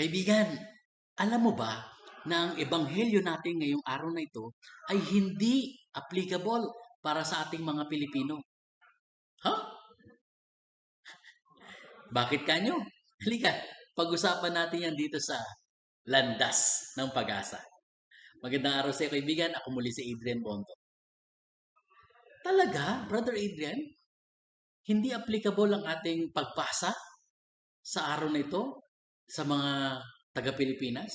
Kaibigan, alam mo ba na ang ebanghelyo natin ngayong araw na ito ay hindi applicable para sa ating mga Pilipino? Ha? Bakit kanyo? Halika, pag-usapan natin yan dito sa landas ng pag-asa. Magandang araw sa iyo, kaibigan. Ako muli si Adrian Bonto. Talaga, Brother Adrian? Hindi applicable ang ating pagbasa sa araw na ito sa mga taga-Pilipinas?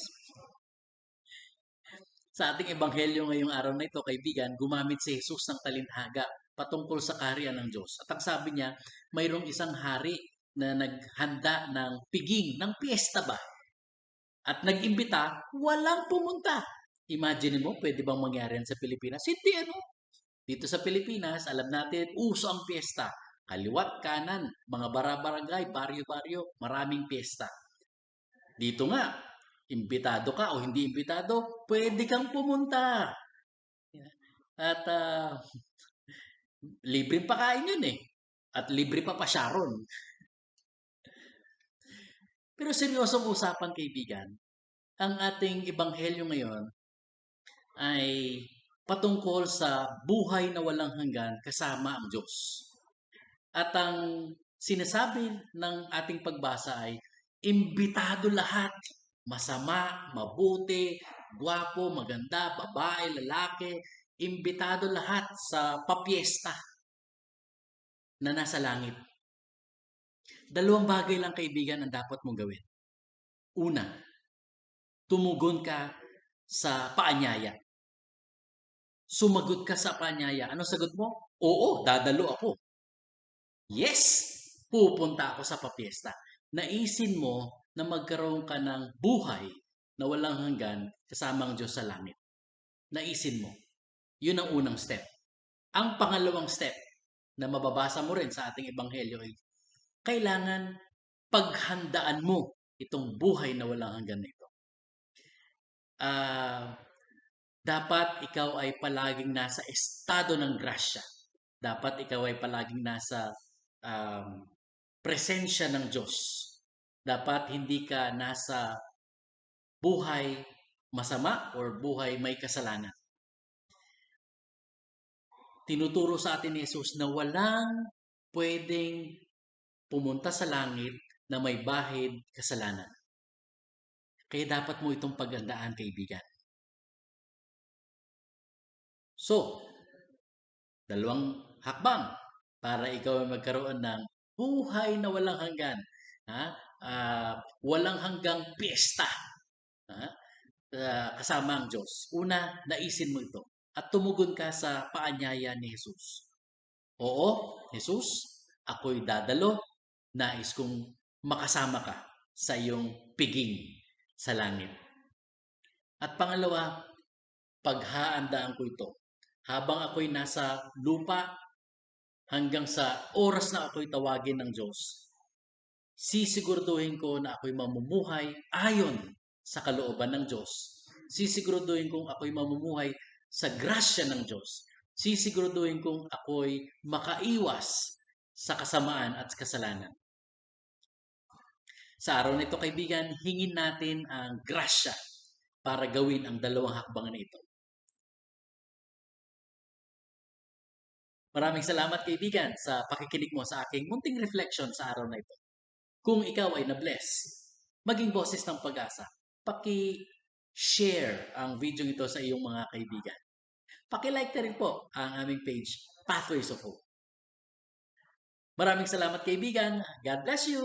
Sa ating ebanghelyo ngayong araw na ito, kaibigan, gumamit si Jesus ng talinhaga patungkol sa kaharian ng Diyos. At ang sabi niya, mayroong isang hari na naghanda ng piging, ng piyesta ba? At nag-imbita, walang pumunta. Imagine mo, pwede bang mangyari yan sa Pilipinas? Hindi ano. Dito sa Pilipinas, alam natin, uso ang piyesta. Kaliwat, kanan, mga barabarangay, baryo-baryo, maraming piyesta. Dito nga, imbitado ka o hindi imbitado, pwede kang pumunta. At uh, libreng pakain yun eh. At libre pa pa Sharon. Pero seryosong usapan kaibigan, ang ating ebanghelyo ngayon ay patungkol sa buhay na walang hanggan kasama ang Diyos. At ang sinasabi ng ating pagbasa ay imbitado lahat. Masama, mabuti, gwapo, maganda, babae, lalaki, imbitado lahat sa papiesta na nasa langit. Dalawang bagay lang kaibigan ang dapat mong gawin. Una, tumugon ka sa paanyaya. Sumagot ka sa paanyaya. Ano sagot mo? Oo, dadalo ako. Yes, pupunta ako sa papiesta naisin mo na magkaroon ka ng buhay na walang hanggan kasama ang Diyos sa langit. Naisin mo. Yun ang unang step. Ang pangalawang step na mababasa mo rin sa ating ebanghelyo ay kailangan paghandaan mo itong buhay na walang hanggan nito. Uh, dapat ikaw ay palaging nasa estado ng grasya. Dapat ikaw ay palaging nasa um, presensya ng Diyos. Dapat hindi ka nasa buhay masama or buhay may kasalanan. Tinuturo sa atin ni Jesus na walang pwedeng pumunta sa langit na may bahid kasalanan. Kaya dapat mo itong pagandaan, kaibigan. So, dalawang hakbang para ikaw ay magkaroon ng buhay na walang hanggan. Ha? Uh, walang hanggang piyesta. Ha? Uh, kasama ang Diyos. Una, naisin mo ito. At tumugon ka sa paanyaya ni Jesus. Oo, Jesus, ako'y dadalo. Nais kong makasama ka sa iyong piging sa langit. At pangalawa, paghaandaan ko ito. Habang ako'y nasa lupa, hanggang sa oras na ako'y tawagin ng Diyos, sisiguraduhin ko na ako'y mamumuhay ayon sa kalooban ng Diyos. Sisiguraduhin kong ako'y mamumuhay sa grasya ng Diyos. Sisiguraduhin kong ako'y makaiwas sa kasamaan at kasalanan. Sa araw na ito, kaibigan, hingin natin ang grasya para gawin ang dalawang hakbang na ito. Maraming salamat kaibigan sa pakikinig mo sa aking munting reflection sa araw na ito. Kung ikaw ay na-bless, maging boses ng pag-asa, paki-share ang video ito sa iyong mga kaibigan. Paki-like na rin po ang aming page, Pathways of Hope. Maraming salamat kaibigan. God bless you!